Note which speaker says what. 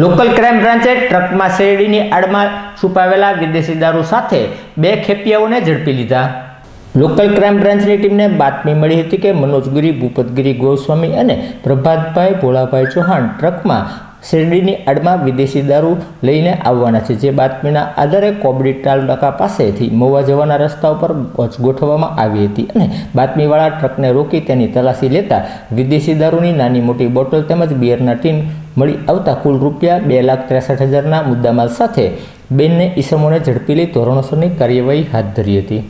Speaker 1: Local crime બ્રાન્ચે ટ્રકમાં શેરડીની આડમાં છુપાવેલા વિદેશી દારૂ સાથે બે ખેપિયાઓને ઝડપી લીધા. લોકલ ક્રાઇમ બ્રાન્ચની ટીમને બાતમી મળી હતી કે મનોજગીરી, ભૂપતગીરી, ગોસ્વામી અને પ્રભાતભાઈ ભોળાભાઈ ચૌહાણ ટ્રકમાં શેરડીની આડમાં વિદેશી દારૂ લઈને આવવાના છે, જે બાતમીના આધારે કોબડી ટાલ નાકા પાસેથી મોવા જવાના રસ્તા ઉપર ગોઠવવામાં આવી હતી અને બાતમીવાળા ટ્રકને રોકી તેની તલાશી લેતા વિદેશી દારૂની નાની મોટી બોટલ તેમજ બિયરના ટીન મળી આવતા કુલ રૂપિયા બે લાખ ત્રેસઠ હજારના મુદ્દામાલ સાથે બેનને ઈસમોને ઝડપી લઈ ધોરણસરની કાર્યવાહી હાથ ધરી હતી.